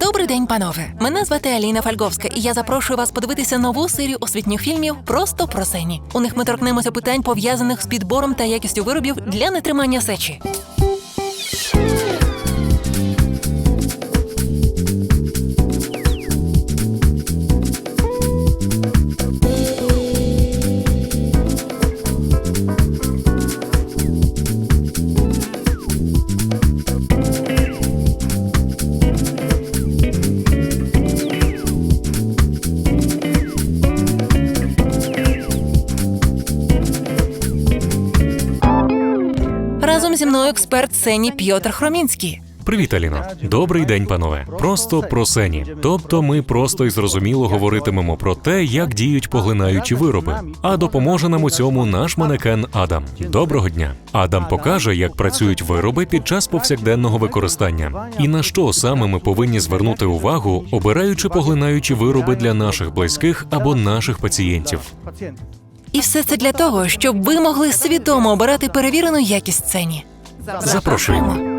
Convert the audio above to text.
Добрий день, панове. Мене звати Аліна Фальговська, і я запрошую вас подивитися нову серію освітніх фільмів просто про сені. У них ми торкнемося питань, пов'язаних з підбором та якістю виробів для нетримання сечі. Разом зі мною експерт сені Пьотр Хромінський. Привіт, Аліно. Добрий день, панове. Просто про сені. Тобто, ми просто і зрозуміло говоритимемо про те, як діють поглинаючі вироби. А допоможе нам у цьому наш манекен Адам. Доброго дня. Адам покаже, як працюють вироби під час повсякденного використання, і на що саме ми повинні звернути увагу, обираючи поглинаючі вироби для наших близьких або наших пацієнтів. І все це для того, щоб ви могли свідомо обирати перевірену якість сцені. Запрошуємо.